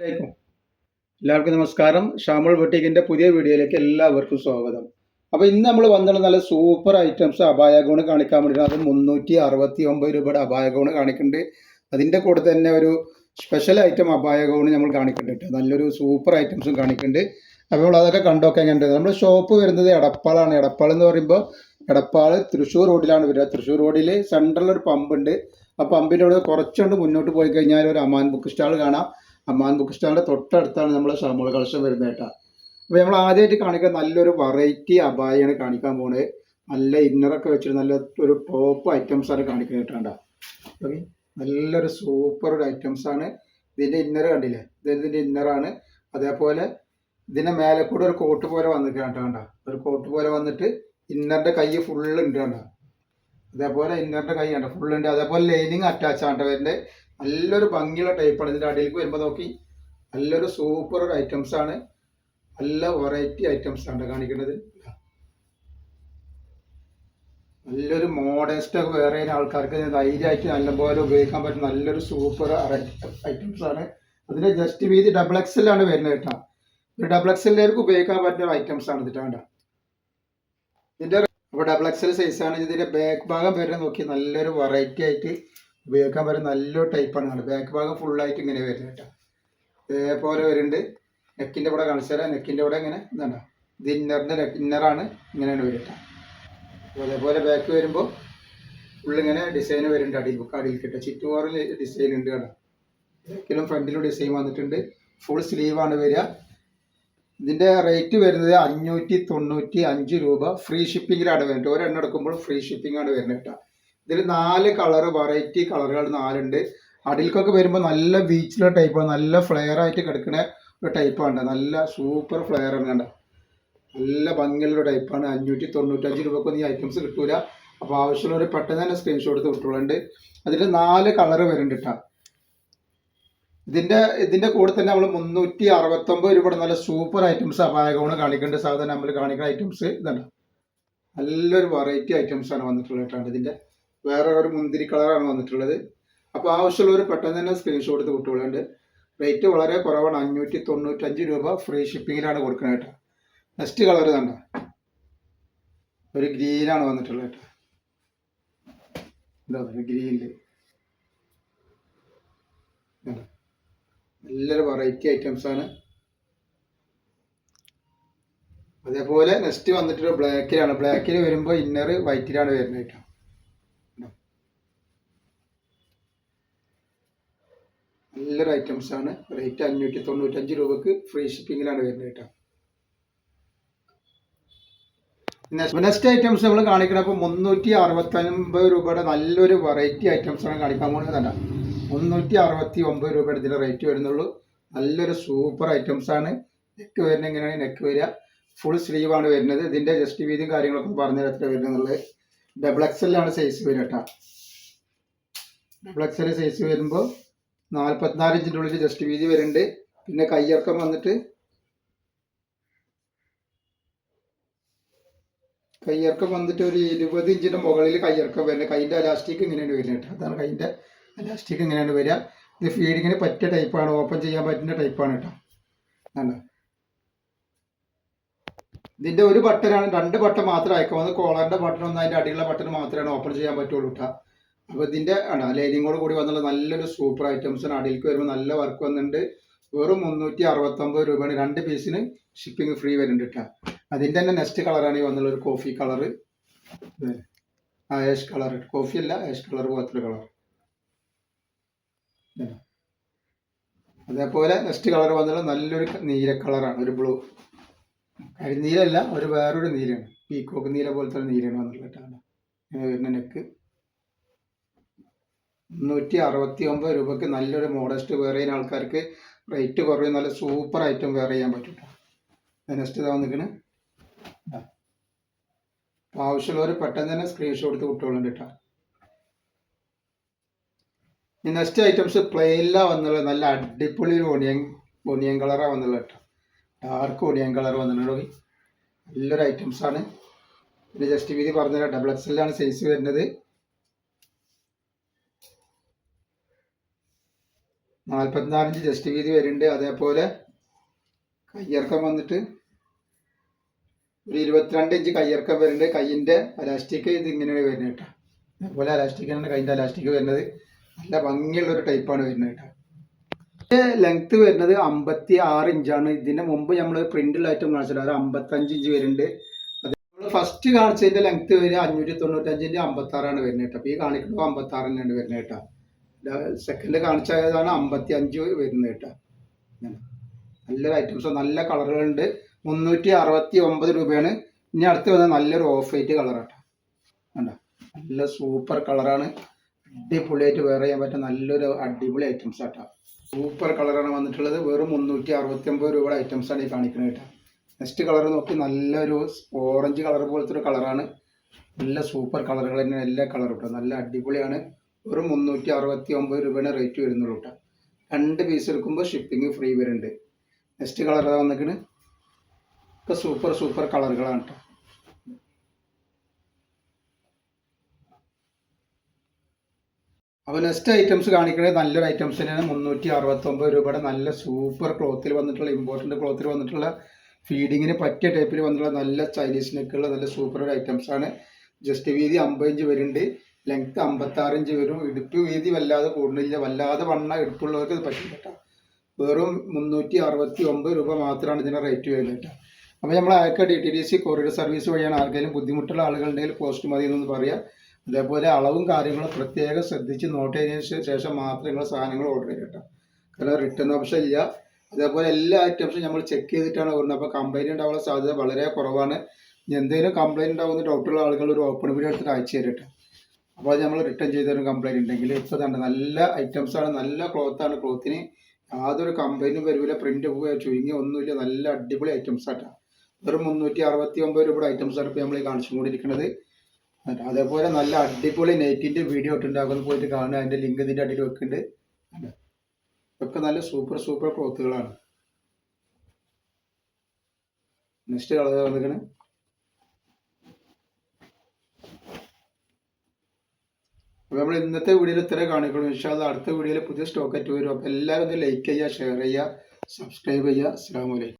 എല്ലാവർക്കും നമസ്കാരം. ഷാമുൾ ബൊട്ടീക്കിന്റെ പുതിയ വീഡിയോയിലേക്ക് എല്ലാവർക്കും സ്വാഗതം. അപ്പോൾ ഇന്ന് നമ്മൾ വന്നിട്ടുള്ള നല്ല സൂപ്പർ ഐറ്റംസ് അപായ ഗൗണ് കാണിക്കാൻ വേണ്ടി അത് മുന്നൂറ്റി അറുപത്തി ഒമ്പത് രൂപയുടെ അപായ ഗൗണ് കാണിക്കുന്നുണ്ട്. അതിന്റെ കൂടെ തന്നെ ഒരു സ്പെഷ്യൽ ഐറ്റം അപായ ഗൗണ് നമ്മൾ കാണിക്കുന്നുണ്ട് നല്ലൊരു സൂപ്പർ ഐറ്റംസും കാണിക്കുന്നുണ്ട്. അപ്പോൾ അതൊക്കെ കണ്ടൊക്കെ എങ്ങനെയുണ്ട്? നമ്മുടെ ഷോപ്പ് വരുന്നത് എടപ്പാളാണ്. എടപ്പാൾ എന്ന് പറയുമ്പോൾ എടപ്പാൾ തൃശ്ശൂർ റോഡിലാണ് വരിക. തൃശ്ശൂർ റോഡിൽ സെൻട്രലിൽ ഒരു പമ്പ് ഉണ്ട്. ആ പമ്പിന്റെ അവിടെ കുറച്ചുകൊണ്ട് മുന്നോട്ട് പോയി കഴിഞ്ഞാൽ ഒരു അമാൻ ബുക്ക് സ്റ്റാൾ കാണാം. അമ്മാൻ ബുക്ക് സ്റ്റാളിന്റെ തൊട്ടടുത്താണ് നമ്മളെ ഷാമോൾ കളക്ഷൻ വരുന്നത് കേട്ടോ. അപ്പോൾ നമ്മൾ ആദ്യമായിട്ട് കാണിക്കാൻ നല്ലൊരു വെറൈറ്റി അബായാണ് കാണിക്കാൻ പോകുന്നത് നല്ല ഇന്നറൊക്കെ വെച്ചിട്ട് നല്ല ഒരു ടോപ്പ് ഐറ്റംസാണ് കാണിക്കുന്നത് കേട്ടോ ഓക്കെ? നല്ലൊരു സൂപ്പർ ഒരു ഐറ്റംസ് ആണ്. ഇതിന്റെ ഇന്നർ കണ്ടില്ലേ? ഇത് ഇതിന്റെ ഇന്നറാണ് അതേപോലെ ഇതിന്റെ മേലെ കൂടെ ഒരു കോട്ട് പോലെ വന്നിട്ട് കണ്ട. ഒരു കോട്ട് പോലെ വന്നിട്ട് ഇന്നറിന്റെ കൈ ഫുള്ള് ഉണ്ട് കേട്ടോ അതേപോലെ ഇന്നറിന്റെ കൈ കണ്ട. ഫുള്ള് ഉണ്ട്. അതേപോലെ ലൈനിങ് അറ്റാച്ച് ആണ് വരുന്നത്. നല്ലൊരു ഭംഗിയുള്ള ടൈപ്പാണ് ഇതിന്റെ അടിയിലേക്ക് വരുമ്പോൾ നോക്കി. നല്ലൊരു സൂപ്പർ ഐറ്റംസ് ആണ്. നല്ല വെറൈറ്റി ഐറ്റംസ് ആണ് കാണിക്കുന്നത്. നല്ലൊരു മോഡേസ്റ്റ് ഒക്കെ വേറെ ആൾക്കാർക്ക് ധൈര്യമായിട്ട് നല്ലപോലെ ഉപയോഗിക്കാൻ പറ്റുന്ന നല്ലൊരു സൂപ്പർ ഐറ്റംസ് ആണ്. അതിന്റെ ജസ്റ്റ് വീതി ഡബിൾ എക്സൽ ആണ് വരുന്നത് കേട്ടോ. ഒരു ഡബിൾ എക്സലിലേക്ക് ഉപയോഗിക്കാൻ പറ്റുന്ന ഐറ്റംസ് ആണ് ഇതിട്ട് ഇതിന്റെ അപ്പോൾ ഡബിൾ എക്സൽ സൈസ് ആണ്. ഇതിന്റെ ബാക്ക് ഭാഗം വരുന്നത് നോക്കി നല്ലൊരു വെറൈറ്റി ആയിട്ട് ഉപയോഗിക്കാൻ പറ്റുന്ന നല്ലൊരു ടൈപ്പാണ് ബാക്ക് ഭാഗം ഫുള്ളായിട്ട് ഇങ്ങനെ വരുന്നത് കേട്ടോ. ഇതേപോലെ വരുന്നുണ്ട്. നെക്കിന്റെ ഇവിടെ കാണിച്ചു തരാം. നെക്കിന്റെ ഇവിടെ ഇങ്ങനെ ഇതാണ് ഇത് ഇന്നറിന്റെ നെക്ക് ഇന്നറാണ് ഇങ്ങനെയാണ് കേട്ടോ. അപ്പോൾ അതേപോലെ ബാക്ക് വരുമ്പോൾ ഫുള്ളിങ്ങനെ ഡിസൈൻ വരുന്നുണ്ട് അടിയിൽ അടിയിൽ കിട്ടുക ചുറ്റുപാറിൽ ഡിസൈൻ ഉണ്ട് കേട്ടോ. ബാക്കിലും ഫ്രണ്ടിലും ഡിസൈൻ വന്നിട്ടുണ്ട്. ഫുൾ സ്ലീവാണ് വരിക. ഇതിന്റെ റേറ്റ് വരുന്നത് അഞ്ഞൂറ്റി തൊണ്ണൂറ്റി അഞ്ച് രൂപ ഫ്രീ ഷിപ്പിങ്ങിലാണ് വരുന്നത് ഒരെണ്ണം എടുക്കുമ്പോൾ ഫ്രീ ഷിപ്പിംഗ് ആണ് വരുന്നത് കേട്ടോ. ഇതിൽ നാല് കളർ വെറൈറ്റി കളറുകൾ നാലുണ്ട്. അടിൽക്കൊക്കെ വരുമ്പോൾ നല്ല ബീച്ചിലെ ടൈപ്പാണ് നല്ല ഫ്ലെയർ ആയിട്ട് കിടക്കുന്ന ഒരു ടൈപ്പാണ് നല്ല സൂപ്പർ ഫ്ലെയർ ആണ് കണ്ട? നല്ല ഭംഗിയുള്ള ടൈപ്പാണ് അഞ്ഞൂറ്റി തൊണ്ണൂറ്റഞ്ച് രൂപക്കൊന്നും ഈ ഐറ്റംസ് കിട്ടൂല. അപ്പോൾ ആവശ്യമുള്ളവർ പെട്ടെന്ന് തന്നെ സ്ക്രീൻഷോട്ട് വിട്ടോളുണ്ട്. അതിൽ നാല് കളർ വരുന്നുണ്ട് കേട്ടോ ഇതിന്റെ ഇതിന്റെ കൂടെ തന്നെ നമ്മൾ മുന്നൂറ്റി അറുപത്തൊമ്പത് രൂപയുടെ നല്ല സൂപ്പർ ഐറ്റംസ് അപായകമാണ് കാണിക്കേണ്ട. സാധനം നമ്മൾ കാണിക്കുന്ന ഐറ്റംസ് ഇതാണ് നല്ലൊരു വെറൈറ്റി ഐറ്റംസ് ആണ് വന്നിട്ടുള്ളത് കേട്ടോ ഇതിന്റെ വേറെ ഒരു മുന്തിരി കളറാണ് വന്നിട്ടുള്ളത്. അപ്പോൾ ആവശ്യമുള്ളവർ പെട്ടെന്ന് തന്നെ സ്ക്രീൻഷോട്ട് എടുത്ത് കുട്ടികളുണ്ട് റേറ്റ് വളരെ കുറവാണ്. അഞ്ഞൂറ്റി തൊണ്ണൂറ്റഞ്ച് രൂപ ഫ്രീ ഷിപ്പിങ്ങിലാണ് കൊടുക്കുന്നത് കേട്ടോ. നെക്സ്റ്റ് കളർ തന്നെ ഒരു ഗ്രീനാണ് വന്നിട്ടുള്ളത് കേട്ടോ. എന്താ ഗ്രീനിൽ നല്ലൊരു വെറൈറ്റി ഐറ്റംസ് ആണ്. അതേപോലെ നെക്സ്റ്റ് വന്നിട്ടൊരു ബ്ലാക്കിലാണ് ബ്ലാക്കിൽ വരുമ്പോൾ ഇന്നർ വൈറ്റിലാണ് വരുന്നത് കേട്ടോ. നല്ലൊരു ഐറ്റംസ് ആണ്. റേറ്റ് അഞ്ഞൂറ്റി തൊണ്ണൂറ്റഞ്ച് രൂപക്ക് ഫ്രീ ഷിപ്പിങ്ങിലാണ് വരുന്നത് കേട്ടോ. നെക്സ്റ്റ് ഐറ്റംസ് നമ്മൾ കാണിക്കണം അപ്പോൾ മുന്നൂറ്റി അറുപത്തൊൻപത് രൂപയുടെ നല്ലൊരു വെറൈറ്റി ഐറ്റംസ് ആണ് കാണിക്കാൻ പോകുന്നത് തന്നെ മുന്നൂറ്റി അറുപത്തി ഒമ്പത് രൂപയുടെ ഇതിന്റെ റേറ്റ് വരുന്നുള്ളൂ. നല്ലൊരു സൂപ്പർ ഐറ്റംസ് ആണ്. നെക്ക് വരുന്ന എങ്ങനെയാണ്? നെക്ക് വരിക. ഫുൾ സ്ലീവ് ആണ് വരുന്നത്. ഇതിന്റെ ജസ്റ്റ് വീതിയും കാര്യങ്ങളൊക്കെ പറഞ്ഞ എത്ര വരുന്നുള്ളത് ഡബിൾ എക്സലാണ് സൈസ് വരിക കേട്ടോ. ഡബിൾ എക്സൽ സൈസ് വരുമ്പോൾ നാൽപ്പത്തിനാല് ഇഞ്ചിന്റെ ഉള്ളിൽ ജസ്റ്റ് വീതി വരുന്നുണ്ട്. പിന്നെ കയ്യിറക്കം വന്നിട്ട് കയ്യിറക്കം വന്നിട്ട് ഒരു ഇരുപത് ഇഞ്ചിന്റെ മുകളിൽ കയ്യിറക്കം വരുന്നത്. കൈന്റെ അലാസ്റ്റിക് ഇങ്ങനെയാണ് വരുന്നത് കേട്ടോ. അതാണ് കൈന്റെ അലാസ്റ്റിക് ഇങ്ങനെയാണ് വരിക. ഇത് ഫീഡിങ്ങിന് പറ്റിയ ടൈപ്പാണ് ഓപ്പൺ ചെയ്യാൻ പറ്റുന്ന ടൈപ്പാണ് കേട്ടോ. അല്ല ഇതിന്റെ ഒരു ബട്ടനാണ് രണ്ട് ബട്ടൺ മാത്രമേ അയക്കാം. കോളറിന്റെ കോളറിന്റെ ബട്ടൺ ഒന്ന് അതിന്റെ അടിയിലുള്ള ബട്ടൺ മാത്രമാണ് ഓപ്പൺ ചെയ്യാൻ പറ്റുള്ളൂ കേട്ടോ. അപ്പോൾ ഇതിന്റെ ആണ് ലൈനിങ്ങോട് കൂടി വന്നുള്ള നല്ലൊരു സൂപ്പർ ഐറ്റംസ് ആണ്. അടിയിലേക്ക് വരുമ്പോൾ നല്ല വർക്ക് വന്നിട്ടുണ്ട്. വെറും മുന്നൂറ്റി അറുപത്തൊമ്പത് രൂപയാണ്. രണ്ട് പീസിന് ഷിപ്പിംഗ് ഫ്രീ വരുന്നുണ്ട് കേട്ടോ തന്നെ നെക്സ്റ്റ് കളറാണ് ഈ വന്നുള്ള ഒരു കോഫി കളർ ആ കളർ കോഫി അല്ല ഏഷ് കളർ പോലത്തെ കളർ അതേപോലെ നെക്സ്റ്റ് കളർ വന്നുള്ള നല്ലൊരു നീല കളറാണ് ഒരു ബ്ലൂ കരിനീലല്ല ഒരു വേറൊരു നീലയാണ്. പീക്കോക്ക് നീല പോലത്തെ ഒരു നീലയാണ് വന്നിട്ടുള്ളത് കേട്ടോ ഇങ്ങനെ വരുന്ന നെക്ക് മുന്നൂറ്റി അറുപത്തി ഒമ്പത് രൂപയ്ക്ക് നല്ലൊരു മോഡസ്റ്റ് വെയർ ചെയ്യുന്ന ആൾക്കാർക്ക് റേറ്റ് കുറയും നല്ല സൂപ്പർ ഐറ്റം വെയർ ചെയ്യാൻ പറ്റും നെക്സ്റ്റ് ഇതാ നിൽക്കണ് ആവശ്യമുള്ളവർ പെട്ടെന്ന് തന്നെ സ്ക്രീൻഷോട്ട് എടുത്ത് കുട്ടികളുണ്ട് കേട്ടോ നെക്സ്റ്റ് ഐറ്റംസ് പ്ലെയിനിലാണ് വന്നുള്ളത് നല്ല അടിപൊളി ഒണിയൻ ഒണിയൻ കളറാണ് വന്നുള്ളത് കേട്ടോ ഡാർക്ക് ഒണിയൻ കളർ വന്നിട്ടുണ്ട്. നല്ലൊരു ആണ്. പിന്നെ ജസ്റ്റ് വീതി പറഞ്ഞ ഡബിൾ എക്സലാണ് സൈസ് വരുന്നത്. നാൽപ്പത്തിനാല് ഇഞ്ച് ജസ്റ്റ് വീതി വരുന്നുണ്ട്. അതേപോലെ കയ്യിറക്കം വന്നിട്ട് ഒരു ഇരുപത്തിരണ്ട് ഇഞ്ച് കയ്യിറക്കം വരുന്നുണ്ട്. കയ്യിന്റെ അലാസ്റ്റിക് ഇത് ഇങ്ങനെയാണ് വരുന്നത് കേട്ടോ. അതേപോലെ അലാസ്റ്റിക്കാണ് കയ്യിന്റെ അലാസ്റ്റിക് വരുന്നത്. നല്ല ഭംഗിയുള്ള ഒരു ടൈപ്പാണ് വരുന്നത് കേട്ടോ. ലെങ്ത് വരുന്നത് അമ്പത്തി ആറ് ഇഞ്ചാണ് ഇതിന് മുമ്പ് നമ്മൾ പ്രിന്റിൽ ഐറ്റം കാണിച്ചില്ല അത് അമ്പത്തഞ്ച് ഇഞ്ച് വരുന്നുണ്ട്. അത് നമ്മൾ ഫസ്റ്റ് കാണിച്ചതിന്റെ ലെങ്ത് വരിക അഞ്ഞൂറ്റി തൊണ്ണൂറ്റഞ്ചിന്റെ അമ്പത്തി ആറാണ് വരുന്നത് കേട്ടോ. അപ്പോൾ ഈ കാണിക്കുമ്പോൾ അമ്പത്തി ആറ് തന്നെയാണ് വരുന്നത് കേട്ടോ. സെക്കൻഡ് കാണിച്ചതാണ് അമ്പത്തി അഞ്ച് വരുന്നത് കേട്ടോ. നല്ലൊരു ഐറ്റംസ് നല്ല കളറുകളുണ്ട്. മുന്നൂറ്റി അറുപത്തി ഒമ്പത് രൂപയാണ്. ഇനി അടുത്ത് വന്ന നല്ലൊരു ഓഫ് വൈറ്റ് കളറാട്ടോ കണ്ടോ? നല്ല സൂപ്പർ കളറാണ് അടിപൊളിയായിട്ട് വെയർ ചെയ്യാൻ പറ്റുന്ന നല്ലൊരു അടിപൊളി ഐറ്റംസ് ആട്ടോ സൂപ്പർ കളറാണ് വന്നിട്ടുള്ളത്. വെറും മുന്നൂറ്റി അറുപത്തി ഒമ്പത് രൂപയുടെ ഐറ്റംസ് ആണ് ഈ കാണിക്കുന്നത് കേട്ടോ. നെക്സ്റ്റ് കളർ നോക്കി നല്ലൊരു ഓറഞ്ച് കളർ പോലത്തെ ഒരു കളറാണ് നല്ല സൂപ്പർ കളറുകൾ തന്നെ എല്ലാ കളറും കേട്ടോ. നല്ല അടിപൊളിയാണ്. വെറും മുന്നൂറ്റി അറുപത്തി ഒമ്പത് രൂപയുടെ റേറ്റ് വരുന്നുള്ളൂ കേട്ടോ രണ്ട് പീസ് എടുക്കുമ്പോൾ ഷിപ്പിംഗ് ഫ്രീ വരുന്നുണ്ട്. നെക്സ്റ്റ് കളർ ഏതാ വന്നിരിക്കുന്നത് ഒക്കെ സൂപ്പർ സൂപ്പർ കളറുകളാണ് കേട്ടോ അപ്പോൾ നെക്സ്റ്റ് ഐറ്റംസ് കാണിക്കുന്നത് നല്ലൊരു ഐറ്റംസ് തന്നെയാണ്. മുന്നൂറ്റി അറുപത്തൊമ്പത് രൂപയുടെ നല്ല സൂപ്പർ ക്ലോത്തിൽ വന്നിട്ടുള്ള ഇമ്പോർട്ടന്റ് ക്ലോത്തിൽ വന്നിട്ടുള്ള ഫീഡിങ്ങിന് പറ്റിയ ടൈപ്പിൽ വന്നിട്ടുള്ള നല്ല ചൈനീസ് നെക്കുള്ള നല്ല സൂപ്പർ ഒരു ഐറ്റംസ് ആണ്. ജസ്റ്റ് വീതി അമ്പത് ഇഞ്ച് വരുന്നുണ്ട്. ലെങ്ത് അമ്പത്താറ് ഇഞ്ച് വരും. ഇടുപ്പ് വീതി വല്ലാതെ കൂടുന്നില്ല. വല്ലാതെ വണ്ണ ഇടുപ്പുള്ളവർക്ക് ഇത് പറ്റില്ല കേട്ടോ വെറും മുന്നൂറ്റി അറുപത്തി ഒമ്പത് രൂപ മാത്രമാണ് ഇതിന്റെ റേറ്റ് വരുന്നത് കേട്ടോ അപ്പോൾ നമ്മൾ അയക്ക D T D C courier service വഴിയാണ് ആർക്കെങ്കിലും ബുദ്ധിമുട്ടുള്ള ആളുകളുണ്ടെങ്കിൽ പോസ്റ്റ് മതി എന്നൊന്ന് പറയാം. അതേപോലെ അളവും കാര്യങ്ങളും പ്രത്യേകം ശ്രദ്ധിച്ച് നോട്ട് ചെയ്തതിന് ശേഷം മാത്രം നിങ്ങൾ സാധനങ്ങൾ ഓർഡർ ചെയ്യുക കേട്ടോ കാരണം റിട്ടേൺ ഓപ്ഷൻ ഇല്ല. അതേപോലെ എല്ലാ ഐറ്റംസും നമ്മൾ ചെക്ക് ചെയ്തിട്ടാണ് വരുന്നത് അപ്പോൾ കംപ്ലൈന്റ് ഉണ്ടാവാനുള്ള സാധ്യത വളരെ കുറവാണ്. എന്തെങ്കിലും കംപ്ലൈന്റ് ഉണ്ടാവുന്ന ഡൗട്ടുള്ള ആളുകൾ ഒരു ഓപ്പൺ വീഡിയോ എടുത്തിട്ട് അയച്ചു തരും കേട്ടോ അപ്പോൾ അത് നമ്മൾ റിട്ടേൺ ചെയ്തൊരു കംപ്ലൈന്റ് ഉണ്ടെങ്കിൽ ഇപ്പോൾ തന്നെ നല്ല ഐറ്റംസ് ആണ് നല്ല ക്ലോത്താണ് ക്ലോത്തിന് യാതൊരു കംപ്ലൈന്റും വരില്ല പ്രിന്റ് പോവുക ചുരുങ്ങി ഒന്നുമില്ല. നല്ല അടിപൊളി ഐറ്റംസ് ആട്ടാണ് വെറും മുന്നൂറ്റി അറുപത്തി ഒമ്പത് രൂപയുടെ ഐറ്റംസ് ആണ് ഇപ്പോൾ നമ്മൾ ഈ കാണിച്ചു കൊണ്ടിരിക്കുന്നത് അതേപോലെ നല്ല അടിപൊളി നെറ്റിന്റെ വീഡിയോ ഇട്ടുണ്ടാകുന്ന പോയിട്ട് കാണുക. അതിന്റെ ലിങ്ക് ഇതിന്റെ അടിയിൽ വെക്കുന്നുണ്ട് ഇതൊക്കെ നല്ല സൂപ്പർ സൂപ്പർ ക്ലോത്തുകളാണ് നെക്സ്റ്റ് കളർ വന്നിരിക്കണേ? അപ്പോൾ നമ്മൾ ഇന്നത്തെ വീഡിയോയിൽ ഇത്ര കാണിക്കണം ഇൻഷാല്ല അടുത്ത വീഡിയോയിൽ പുതിയ സ്റ്റോക്ക് ആയിട്ട് വരും. അപ്പോൾ എല്ലാവരും ഒന്ന് ലൈക്ക് ചെയ്യുക ഷെയർ ചെയ്യുക സബ്സ്ക്രൈബ് ചെയ്യുക. അസ്സാം വലൈക്കും